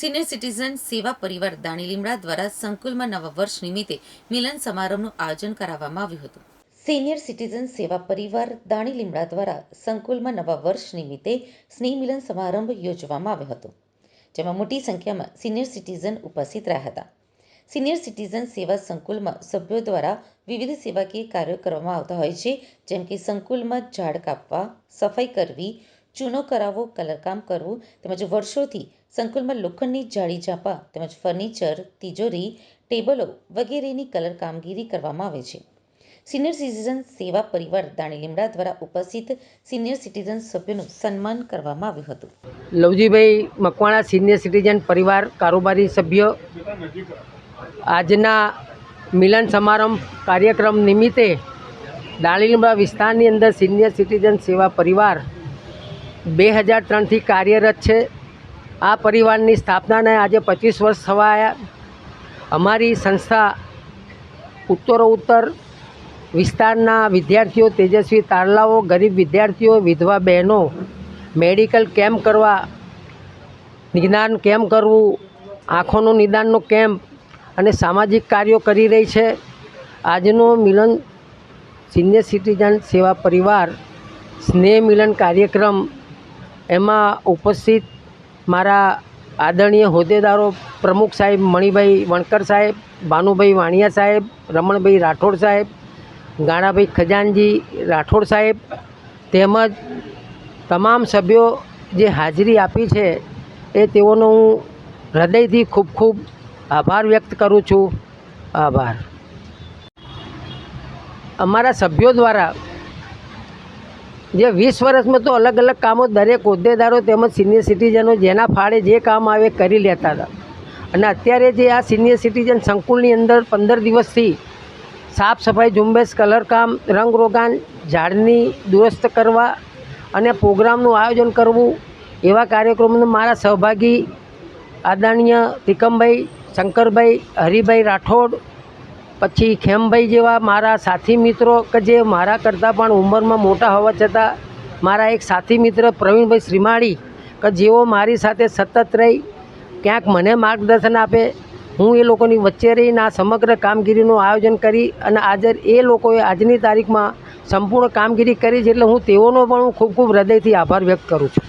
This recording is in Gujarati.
સિનિયર સિટીઝન સેવા પરિવાર દાણી લીમડા દ્વારા સંકુલમાં નવા વર્ષ નિમિત્તે મિલન સમારંભનું આયોજન કરાવવામાં આવ્યું હતું. સિનિયર સિટીઝન સેવા પરિવાર દાણી લીમડા દ્વારા સંકુલમાં નવા વર્ષ નિમિત્તે સ્નેહ મિલન સમારંભ યોજવામાં આવ્યો હતો, જેમાં મોટી સંખ્યામાં સિનિયર સિટીઝન ઉપસ્થિત રહ્યા હતા. સિનિયર સિટીઝન સેવા સંકુલમાં સભ્યો દ્વારા વિવિધ સેવાકીય કાર્યો કરવામાં આવતા હોય છે, જેમ કે સંકુલમાં ઝાડ કાપવા, સફાઈ કરવી ચૂનો કરાવવો કલરકામ કરવું, તેમજ વર્ષોથી સંકુલમાં લોખંડની જાળી ચાંપા તેમજ ફર્નિચર, તિજોરી, ટેબલો વગેરેની કલર કામગીરી કરવામાં આવે છે. સિનિયર સિટીઝન સેવા પરિવાર દાણી લીમડા દ્વારા ઉપસ્થિત સિનિયર સિટીઝન સભ્યોનું સન્માન કરવામાં આવ્યું હતું. લવજીભાઈ મકવાણા, સિનિયર સિટીઝન પરિવાર કારોબારી સભ્ય. આજના મિલન સમારંભ કાર્યક્રમ નિમિત્તે દાણીલીમડા વિસ્તારની અંદર સિનિયર સિટીઝન સેવા પરિવાર બે હજાર ત્રણથી કાર્યરત છે. આ પરિવારની સ્થાપનાને આજે પચીસ વર્ષ થવાયા. અમારી સંસ્થા ઉત્તરોત્તર વિસ્તારના વિદ્યાર્થીઓ, તેજસ્વી તારલાઓ, ગરીબ વિદ્યાર્થીઓ, વિધવા બહેનો, મેડિકલ કેમ્પ કરવા, નિદાન કેમ્પ કરવું, આંખોનું નિદાનનો કેમ્પ અને સામાજિક કાર્યો કરી રહી છે. આજનો મિલન સિનિયર સિટીઝન સેવા પરિવાર સ્નેહ મિલન કાર્યક્રમ એમાં ઉપસ્થિત મારા આદરણીય હોદ્દેદારો પ્રમુખ સાહેબ મણિભાઈ વણકર સાહેબ, ભાનુભાઈ વાણિયા સાહેબ, રમણભાઈ રાઠોડ સાહેબ, ગાણાભાઈ ખજાનજી રાઠોડ સાહેબ તેમજ તમામ સભ્યો જે હાજરી આપી છે એ તેઓનો હું હૃદયથી ખૂબ ખૂબ આભાર વ્યક્ત કરું છું. આભાર. અમારા સભ્યો દ્વારા જે વીસ વર્ષમાં તો અલગ અલગ કામો દરેક હોદ્દેદારો તેમજ સિનિયર સિટીઝનો જેના ફાળે જે કામ આવે કરી લેતા હતા. અને અત્યારે જે આ સિનિયર સિટીઝન સંકુલની અંદર પંદર દિવસથી સાફ સફાઈ, ઝુંબેશ કલરકામ રંગરોગાન ઝાડની દુરસ્ત કરવા અને પ્રોગ્રામનું આયોજન કરવું એવા કાર્યક્રમોમાં મારા સહભાગી આદરણીય તિકમભાઈ, શંકરભાઈ, હરિભાઈ રાઠોડ પછી ખેમભાઈ જેવા મારા સાથી મિત્રો કે જે મારા કરતાં પણ ઉંમરમાં મોટા હોવા છતાં મારા એક સાથી મિત્ર પ્રવીણભાઈ શ્રીમાળી કે જેઓ મારી સાથે સતત રહી, ક્યાંક મને માર્ગદર્શન આપે, હું એ લોકોની વચ્ચે રહીને આ સમગ્ર કામગીરીનું આયોજન કરી અને આજે એ લોકોએ આજની તારીખમાં સંપૂર્ણ કામગીરી કરી છે એટલે હું તેઓનો પણ હું ખૂબ ખૂબ હૃદયથી આભાર વ્યક્ત કરું છું.